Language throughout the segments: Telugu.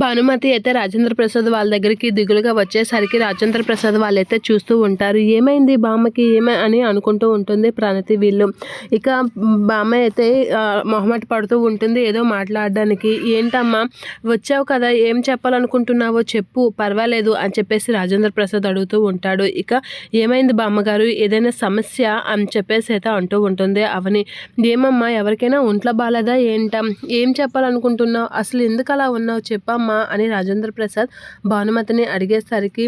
భానుమతి అయితే రాజేంద్ర ప్రసాద్ వాళ్ళ దగ్గరికి దిగులుగా వచ్చేసరికి రాజేంద్ర ప్రసాద్ వాళ్ళైతే చూస్తూ ఉంటారు. ఏమైంది బామ్మకి? ఏమై అని అనుకుంటూ ఉంటుంది ప్రణతి వీళ్ళు. ఇక బామ్మ అయితే మొహమాట పడుతూ ఉంటుంది ఏదో మాట్లాడడానికి. ఏంటమ్మా? వచ్చావు కదా ఏం చెప్పాలనుకుంటున్నావో చెప్పు పర్వాలేదు అని చెప్పేసి రాజేంద్ర ప్రసాద్ అడుగుతూ ఉంటాడు. ఇక ఏమైంది బామ్మగారు? ఏదైనా సమస్య అని చెప్పేసి అయితే అంటూ ఉంటుంది అవని. ఏమమ్మా ఎవరికైనా ఒంట్లో బాలేదా ఏంటం? ఏం చెప్పాలనుకుంటున్నావు? అసలు ఎందుకు అలా ఉన్నావు చెప్పమ్మా అని రాజేంద్ర ప్రసాద్ భానుమతిని అడిగేసరికి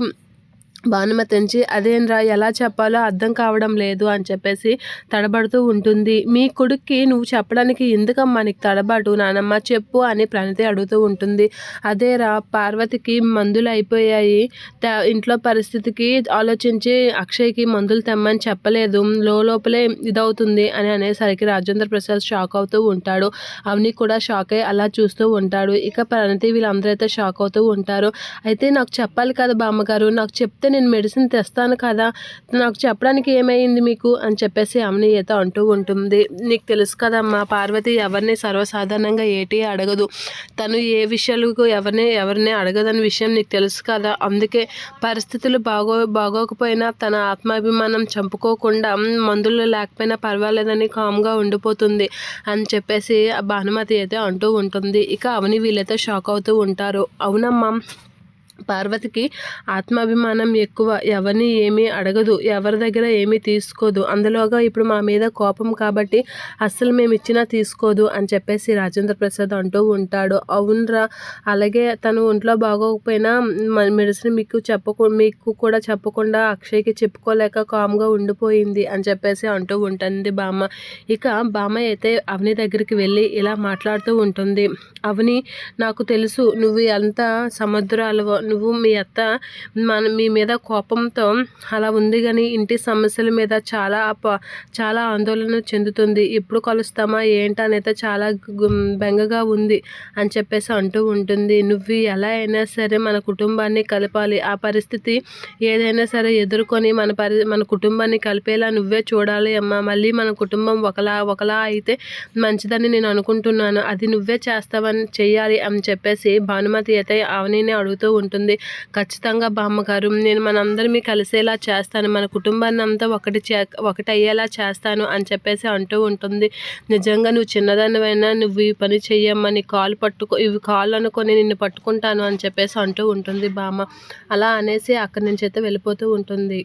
భానుమతించి అదేంరా ఎలా చెప్పాలో అర్థం కావడం లేదు అని చెప్పేసి తడబడుతూ ఉంటుంది. మీ కొడుక్కి నువ్వు చెప్పడానికి ఎందుకమ్మా నీకు తడబాటు? నానమ్మ చెప్పు అని ప్రణతి అడుగుతూ ఉంటుంది. అదేరా పార్వతికి మందులు అయిపోయాయి. ఇంట్లో పరిస్థితికి ఆలోచించి అక్షయ్కి మందులు తెమ్మని చెప్పలేదు. లోపలే ఇదవుతుంది అని అనేసరికి రాజేంద్ర ప్రసాద్ షాక్ అవుతూ ఉంటాడు. అవని కూడా షాక్ అయ్యి అలా చూస్తూ ఉంటాడు. ఇక ప్రణతి వీళ్ళందరూ అయితే షాక్ అవుతూ ఉంటారు. అయితే నాకు చెప్పాలి కదా బామ్మగారు నాకు చెప్తే నేను మెడిసిన్ తెస్తాను కదా నాకు చెప్పడానికి ఏమైంది మీకు? అని చెప్పేసి అవని అయితే అంటూ ఉంటుంది. నీకు తెలుసు కదమ్మా పార్వతి ఎవరిని సర్వసాధారణంగా ఏటి అడగదు. తను ఏ విషయాలకు ఎవరిని ఎవరిని అడగదని విషయం నీకు తెలుసు కదా. అందుకే పరిస్థితులు బాగో బాగోకపోయినా తన ఆత్మాభిమానం చంపుకోకుండా మందులు లేకపోయినా పర్వాలేదని కామ్గా ఉండిపోతుంది అని చెప్పేసి భానుమతి అయితే అంటూ ఉంటుంది. ఇక అవని వీళ్ళైతే షాక్ అవుతూ ఉంటారు. అవునమ్మా. పార్వతికి ఆత్మాభిమానం ఎక్కువ. ఎవరిని ఏమీ అడగదు. ఎవరి దగ్గర ఏమీ తీసుకోదు. అందులోగా ఇప్పుడు మా మీద కోపం కాబట్టి అస్సలు మేము ఇచ్చినా తీసుకోదు అని చెప్పేసి రాజేంద్ర ప్రసాద్ అంటూ ఉంటాడు. అవునరా. అలాగే తను ఒంట్లో బాగోకపోయినా మెడిసిన్ మీకు చెప్పకు మీకు కూడా చెప్పకుండా అక్షయ్కి చెప్పుకోలేక కామ్గా ఉండిపోయింది అని చెప్పేసి అంటూ ఉంటుంది బామ్మ. ఇక బామ్మ అయితే అవని దగ్గరికి వెళ్ళి ఇలా మాట్లాడుతూ ఉంటుంది. అవని నాకు తెలుసు నువ్వు ఎంత సముద్రాలు నువ్వు మీ అత్త మన మీ మీద కోపంతో అలా ఉంది కానీ ఇంటి సమస్యల మీద చాలా ప- చాలా ఆందోళన చెందుతుంది. ఎప్పుడు కలుస్తామా? ఏంటనైతే చాలా బెంగగా ఉంది అని చెప్పేసి అంటూ ఉంటుంది. నువ్వు ఎలా అయినా సరే మన కుటుంబాన్ని కలపాలి. ఆ పరిస్థితి ఏదైనా సరే ఎదుర్కొని మన పరి మన కుటుంబాన్ని కలిపేలా నువ్వే చూడాలి అమ్మా. మళ్ళీ మన కుటుంబం ఒకలా ఒకలా అయితే మంచిదని నేను అనుకుంటున్నాను. అది నువ్వే చేస్తావని చెయ్యాలి అని చెప్పేసి భానుమతి అయితే అవనిని అడుగుతూ ఉంటుంది. ఖచ్చితంగా బామ్మగారు నేను మనందరినీ కలిసేలా చేస్తాను. మన కుటుంబాన్ని అంతా ఒకటి చే ఒకటి అయ్యేలా చేస్తాను అని చెప్పేసి అంటూ ఉంటుంది. నిజంగా నువ్వు చిన్నదానివైనా నువ్వు ఈ పని చెయ్యమ్మా నీ కాలు పట్టుకో ఇవి కాళ్ళు అనుకొని నిన్ను పట్టుకుంటాను అని చెప్పేసి అంటూ ఉంటుంది బామ్మ. అలా అనేసి అక్కడి నుంచి అయితే వెళ్ళిపోతూ ఉంటుంది.